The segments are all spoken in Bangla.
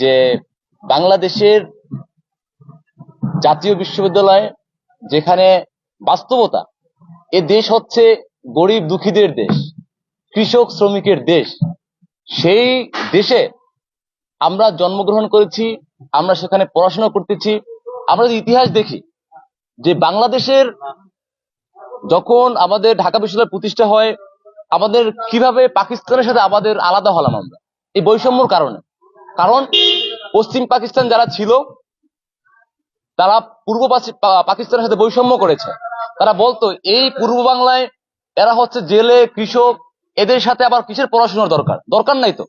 যে বাংলাদেশের জাতীয় বিশ্ববিদ্যালয় যেখানে বাস্তবতা, এ দেশ হচ্ছে গরিব দুঃখীদের দেশ, কৃষক শ্রমিকের দেশ। সেই দেশে আমরা জন্মগ্রহণ করেছি, আমরা সেখানে পড়াশোনা করতেছি। আমরা যদি ইতিহাস দেখি, যে বাংলাদেশের যখন আমাদের ঢাকা বিশ্ববিদ্যালয় প্রতিষ্ঠা হয়, আমাদের কীভাবে পাকিস্তানের সাথে আমাদের আলাদা হলাম আমরা, এই বৈষম্যর কারণে। কারণ পশ্চিম পাকিস্তান যারা ছিল, তারা পূর্ব পাকিস্তানের সাথে বৈষম্য করেছে। তারা বলতো, এই পূর্ব বাংলায় এরা হচ্ছে জেলে, কৃষক, এদের সাথে আবার কিসের পড়াশোনার দরকার? দরকার নাই তো।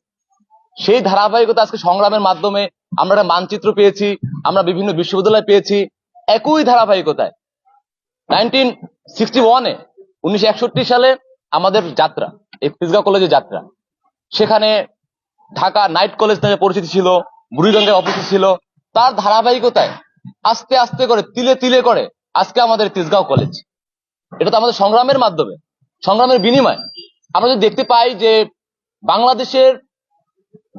সেই ধারাবাহিকতা আজকে সংগ্রামের মাধ্যমে আমরা একটা মানচিত্র পেয়েছি, আমরা বিভিন্ন বিশ্ববিদ্যালয় পেয়েছি, একই ধারাবাহিকতায়। নাইনটিন সিক্সটি ওয়ানে উনিশশো একষট্টি সালে আমাদের যাত্রা, এই ফিজগাঁও কলেজের যাত্রা। সেখানে ঢাকা নাইট কলেজ নামে পরিচিতি ছিল বুড়িগঙ্গায় অফিস ছিল। তার ধারাবাহিকতায় আস্তে আস্তে করে, তিলে তিলে করে আজকে আমাদের তেজগাঁও কলেজ এটা তো আমাদের সংগ্রামের মাধ্যমে, সংগ্রামের বিনিময়। আমরা যদি দেখতে পাই যে বাংলাদেশের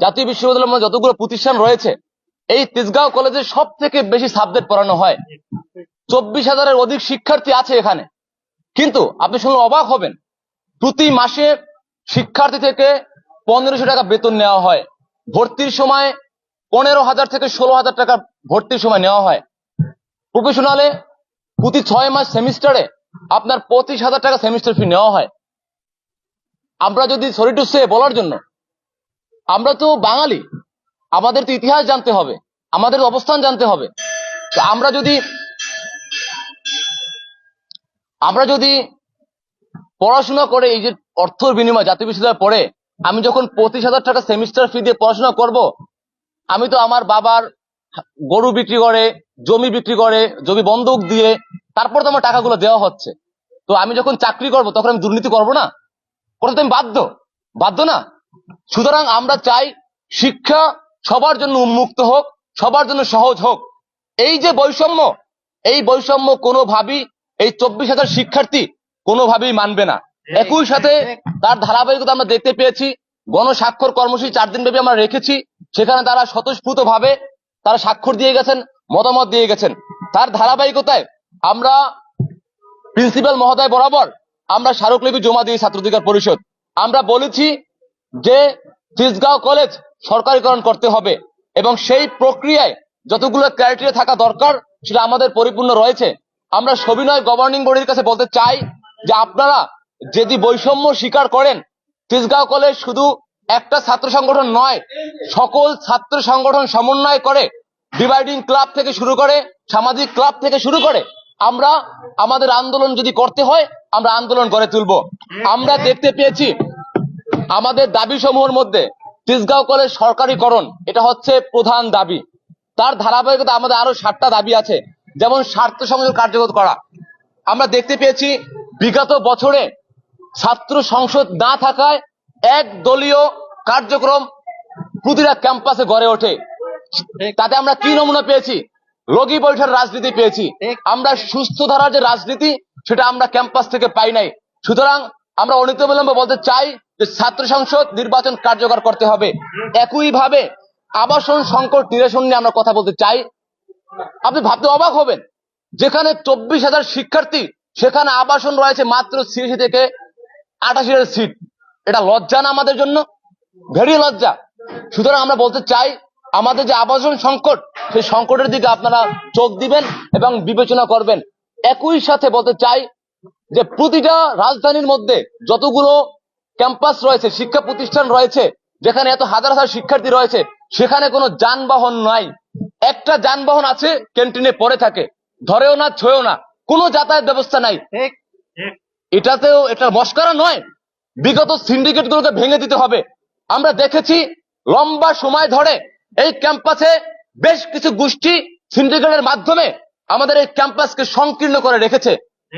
জাতীয় বিশ্ববিদ্যালয়ের মধ্যে যতগুলো প্রতিষ্ঠান রয়েছে, এই তেজগাঁও কলেজে সব থেকে বেশি সাবজেক্ট পড়ানো হয়। চব্বিশ হাজারের অধিক শিক্ষার্থী আছে এখানে। কিন্তু আপনি শুনলে অবাক হবেন, প্রতি মাসে শিক্ষার্থী থেকে পনেরোশো টাকা বেতন নেওয়া হয়। ভর্তির সময় পনেরো হাজার থেকে ষোলো হাজার টাকা ভর্তির সময় নেওয়া হয়। প্রফেশনালে প্রতি ছয় মাস সেমিস্টারে আপনার পঁচিশ হাজার টাকা সেমিস্টার ফি নেওয়া হয়। আমরা যদি সরি টু সে বলার জন্য, আমরা তো বাঙালি, আমাদের তো ইতিহাস জানতে হবে, আমাদের অবস্থান জানতে হবে। তো আমরা যদি আমরা যদি পড়াশোনা করে এই যে অর্থর বিনিময় জাতীয় বিশ্ববিদ্যালয়ে পড়ে আমি যখন পঁচিশ হাজার টাকা সেমিস্টার ফি দিয়ে পড়াশোনা করব, আমি তো আমার বাবার গরু বিক্রি করে, জমি বিক্রি করে, জমি বন্ধক দিয়ে, তারপর তো আমার টাকাগুলো দেওয়া হচ্ছে। তো আমি যখন চাকরি করব, তখন আমি দুর্নীতি করব না? করতে আমি বাধ্য। বাধ্য না? সুতরাং আমরা চাই শিক্ষা সবার জন্য উন্মুক্ত হোক, সবার জন্য সহজ হোক। এই যে বৈষম্য, এই বৈষম্য কোনোভাবেই এই চব্বিশ হাজার শিক্ষার্থী কোনোভাবেই মানবে না। একই সাথে তার ধারাবাহিকতা আমরা দেখতে পেয়েছি। গণস্বাক্ষর কর্মসূচি চার দিন ব্যাপী আমরা রেখেছি। সেখানে তারা স্বতঃস্ফূর্ত ভাবে তারা স্বাক্ষর দিয়ে গেছেন, মতামত দিয়ে গেছেন। তার ধারাবাহিকতায় আমরা প্রিন্সিপাল মহোদয় বরাবর আমরা স্মারকলিপি জমা দিই ছাত্র অধিকার পরিষদ। আমরা বলেছি যে তিসগাঁও কলেজ সরকারিকরণ করতে হবে এবং সেই প্রক্রিয়ায় যতগুলো ক্রাইটেরিয়া থাকা দরকার সেটা আমাদের পরিপূর্ণ রয়েছে। আমরা সবিনয় গভর্নিং বডির কাছে বলতে চাই যে আপনারা যদি বৈষম্য স্বীকার করেন, তিসগাঁও কলেজ শুধু একটা ছাত্র সংগঠন নয়, সকল ছাত্র সংগঠন সমন্বয় করে, ডিভাইডিং ক্লাব থেকে শুরু করে, সামাজিক ক্লাব থেকে শুরু করে, আমরা আমাদের আন্দোলন যদি করতে হয়, আমরা আন্দোলন করে তুলব। আমরা দেখতে পেয়েছি আমাদের দাবি সমূহের মধ্যে তিসগাঁও কলেজ সরকারিকরণ, এটা হচ্ছে প্রধান দাবি। তার ধারাবাহিকতা আমাদের আরও সাতটা দাবি আছে, যেমন স্বার্থ সংযোগ কার্যকর করা। আমরা দেখতে পেয়েছি বিগত বছরে ছাত্র সংসদ না থাকায় এক দলীয় কার্যক্রম প্রতিটা ক্যাম্পাসে গড়ে ওঠে। তাতে আমরা কি নমুনা পেয়েছি? রোগী বৈঠার রাজনীতি পেয়েছি। আমরা সুস্থ ধারার যে রাজনীতি, সেটা আমরা ক্যাম্পাস থেকে পাই নাই। সুতরাং আমরা অনিত বিলম্বে বলতে চাই যে ছাত্র সংসদ নির্বাচন কার্যকর করতে হবে। একইভাবে আবাসন সংকট নিরসন নিয়ে আমরা কথা বলতে চাই। আপনি ভাবতে অবাক হবেন, যেখানে চব্বিশ হাজার শিক্ষার্থী, সেখানে আবাসন রয়েছে মাত্র ছিয়াশি থেকে হাজার সিট এটা লজ্জা না আমাদের জন্য? ভেরি লজ্জা। সুতরাং আমরা বলতে চাই, আমাদের যে আবাসন সংকট, সেই সংকটের দিকে আপনারা চোখ দিবেন এবং বিবেচনা করবেন। একই সাথে বলতে চাই যে প্রতিটা রাজধানীর মধ্যে যতগুলো ক্যাম্পাস রয়েছে, শিক্ষা প্রতিষ্ঠান রয়েছে, যেখানে এত হাজার হাজার শিক্ষার্থী রয়েছে, সেখানে কোনো যানবাহন নাই। একটা যানবাহন আছে, ক্যান্টিনে পড়ে থাকে। ধরেও না, ছয়েও না। কোনো যাতায়াত ব্যবস্থা নাই। এটাতেও এটা মস্করা নয়। বিগত সিন্ডিকেট গুলোকে ভেঙে দিতে হবে। আমরা দেখেছি লম্বা সময় ধরে এই ক্যাম্পাসে বেশ কিছু গোষ্ঠী সিন্ডিকেটের মাধ্যমে আমাদের এই ক্যাম্পাসকে সংকীর্ণ করে রেখেছে।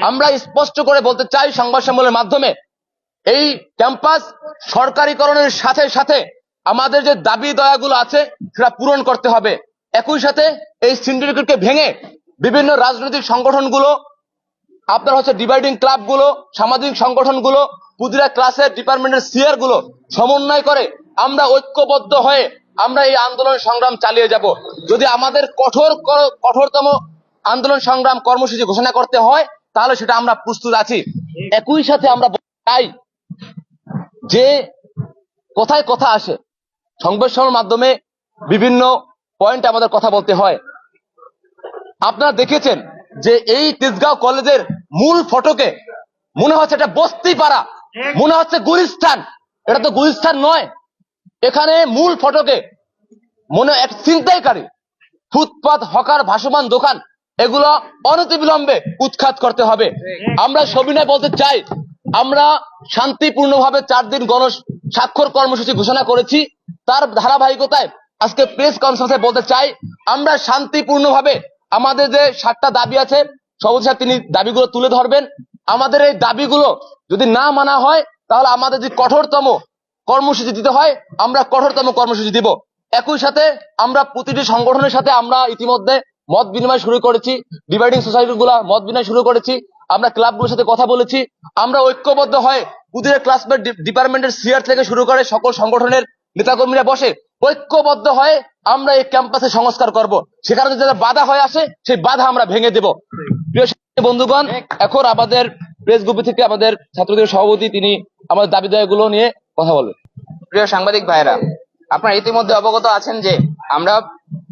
আমরা স্পষ্ট করে বলতে চাই সংবাদ সম্মেলনের মাধ্যমে এই ক্যাম্পাস সরকারিকরণের সাথে সাথে আমাদের যে দাবি দয়াগুলো আছে সেটা পূরণ করতে হবে। একই সাথে এই সিন্ডিকেটকে ভেঙে বিভিন্ন রাজনৈতিক সংগঠনগুলো আপনার হচ্ছে ডিভাইডিং ক্লাবগুলো, সামাজিক সংগঠনগুলো প্রতিটা ক্লাসের ডিপার্টমেন্টের সিআরগুলো সমন্বয় করে আমরা ঐক্যবদ্ধ হয়ে আমরা এই আন্দোলন সংগ্রাম চালিয়ে যাব। যদি আমাদের কঠোর কঠোরতম আন্দোলন সংগ্রাম কর্মসূচি ঘোষণা করতে হয়, তাহলে সেটা আমরা প্রস্তুত আছি। একই সাথে আমরা চাই যে কোথায় কথা আসে। সম্মেলনের মাধ্যমে বিভিন্ন পয়েন্ট আমাদের কথা বলতে হয়। আপনারা দেখেছেন যে এই তেজগাঁও কলেজের মূল ফটকে মনে হচ্ছে এটা বস্তি পাড়া মনে হচ্ছে গুলিস্তান। এটা তো গুলিস্তান নয়। এখানে মূল ফটকে মনে এক ছিনতাইকারী ফুটপাত হকার ভাসমান দোকান এগুলো অনতিবিলম্বে উৎখাত করতে হবে। আমরা সবিনয় বলতে চাই আমরা শান্তিপূর্ণভাবে চার দিন গণ স্বাক্ষর কর্মসূচি ঘোষণা করেছি। তার ধারাবাহিকতায় আজকে প্রেস কনফারেন্সে বলতে চাই আমরা শান্তিপূর্ণভাবে আমাদের যে সাতটা দাবি আছে সাহেব তিনি দাবিগুলো তুলে ধরবেন। আমাদের এই দাবিগুলো যদি না মানা হয়, তাহলে আমাদের যে কঠোরতম কর্মসূচি দিতে হয়, আমরা কঠোরতম কর্মসূচি দিব। একই সাথে আমরা প্রতিটি সংগঠনের সাথে আমরা ইতিমধ্যে মত বিনিময় শুরু করেছি ডিভাইডিং সোসাইটি গুলা মত বিনিময় শুরু করেছি, আমরা ক্লাবগুলোর সাথে কথা বলেছি, আমরা ঐক্যবদ্ধ হয়ে প্রতিটা ক্লাসমেট ডিপার্টমেন্টের সিআর থেকে শুরু করে সকল সংগঠনের নেতাকর্মীরা বসে ঐক্যবদ্ধ হয়ে আমরা এই ক্যাম্পাসে সংস্কার করব। সেখানে যদি যারা বাধা হয়ে আসে, সেই বাধা আমরা ভেঙে দেব। বন্ধুগণ, এখন আমাদের প্রেস গ্রুপ থেকে আমাদের ছাত্রদের সভাপতি তিনি আমাদের দাবি দাবিগুলো নিয়ে কথা বলবেন। প্রিয় সাংবাদিক ভাইরা আপনারা ইতিমধ্যে অবগত আছেন যে আমরা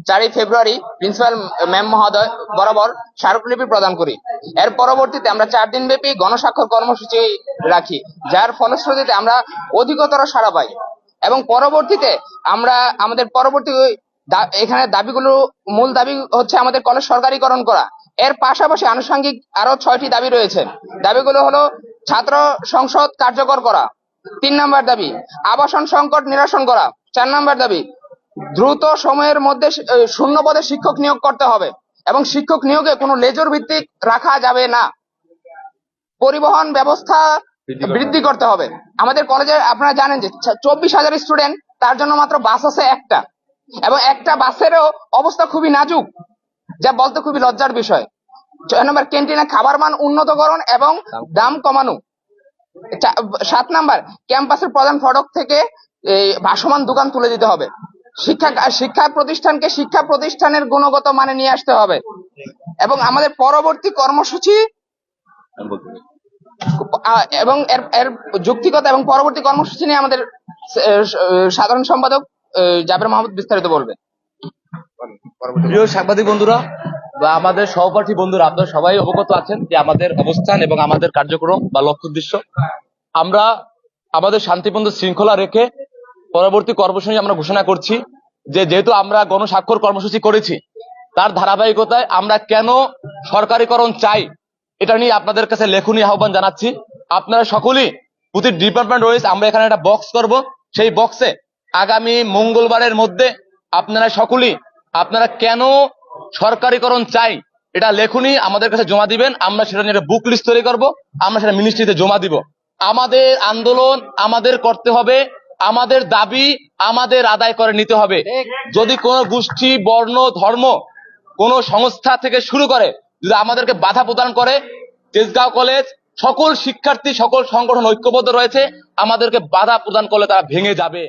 চারই ফেব্রুয়ারি প্রিন্সিপাল ম্যাম মহোদয় বরাবর স্মারকলিপি প্রদান করি। এর পরবর্তীতে আমরা চার দিন ব্যাপী গণস্বাক্ষর কর্মসূচি রাখি, যার ফলশ্রুতিতে আমরা অধিকতর সাড়া পাই এবং পরবর্তীতে আমরা আমাদের পরবর্তী এখানে দাবিগুলো, মূল দাবি হচ্ছে আমাদের কলেজ সরকারিকরণ করা। এর পাশাপাশি আনুষঙ্গিক আরও ছয়টি দাবি রয়েছে। দাবিগুলো হলো ছাত্র সংসদ কার্যকর করা তিন নাম্বার দাবি আবাসন সংকট নিরসন করা চার নাম্বার দাবি দ্রুত সময়ের মধ্যে শূন্য পদে শিক্ষক নিয়োগ করতে হবে এবং শিক্ষক নিয়োগে কোনো লেজর ভিত্তিক রাখা যাবে না। পরিবহন ব্যবস্থা বৃদ্ধি করতে হবে। আমাদের কলেজে আপনারা জানেন যে চব্বিশ হাজার স্টুডেন্ট তার জন্য মাত্র বাস আছে একটা। এবং একটা বাসেরও অবস্থা খুবই নাজুক। যা বলতে খুবই লজ্জার বিষয়। ছয় নম্বর, ক্যান্টিনে খাবার মান উন্নতকরণ এবং দাম কমানো। সাত নাম্বার, ক্যাম্পাসের প্রধান ফটক থেকে ভাসমান দোকান তুলে দিতে হবে। শিক্ষা শিক্ষা প্রতিষ্ঠানকে শিক্ষা প্রতিষ্ঠানের গুণগত মানে নিয়ে আসতে হবে। এবং আমাদের পরবর্তী কর্মসূচি এবং এর এর যুক্তিগত এবং পরবর্তী কর্মসূচি নিয়ে আমাদের সাধারণ সম্পাদক জাবের মাহমুদ বিস্তারিত বলবে। প্রিয় সাংবাদিক বন্ধুরা, বা আমাদের সহপাঠী বন্ধুরা, আপনারা সবাই অবগত আছেন যে আমাদের অবস্থান এবং আমাদের কার্যক্রম বা লক্ষ্য উদ্দেশ্য। আমরা আমাদের শান্তিপূর্ণ শৃঙ্খলা রেখে পরবর্তী কর্মসূচি আমরা ঘোষণা করছি যে যেহেতু আমরা গণস্বাক্ষর কর্মসূচি করেছি, তার ধারাবাহিকতায় আমরা কেন সরকারিকরণ চাই এটা নিয়ে আপনাদের কাছে লেখনী আহ্বান জানাচ্ছি। আপনারা সকলেই প্রতি ডিপার্টমেন্ট রয়েছে আমরা এখানে একটা বক্স করব। সেই বক্সে আগামী মঙ্গলবারের মধ্যে আপনারা সকলেই আপনারা কেন সরকারিকরণ চাই? এটা লেখুনি আমাদের কাছে জমা দিবেন, আমরা সেটা নিয়ে বুক লিস্ট তৈরি করব, আমরা সেটা মিনিস্ট্রিতে জমা দিব। আমাদের আন্দোলন আমাদের করতে হবে, আমাদের দাবি আমাদের আদায় করে নিতে হবে। যদি কোনো গোষ্ঠী, বর্ণ, ধর্ম কোন সংস্থা থেকে শুরু করে, যদি আমাদেরকে বাধা প্রদান করে, তেজগাঁও কলেজ সকল শিক্ষার্থী, সকল সংগঠন ঐক্যবদ্ধ রয়েছে, আমাদেরকে বাধা প্রদান করলে তারা ভেঙে যাবে।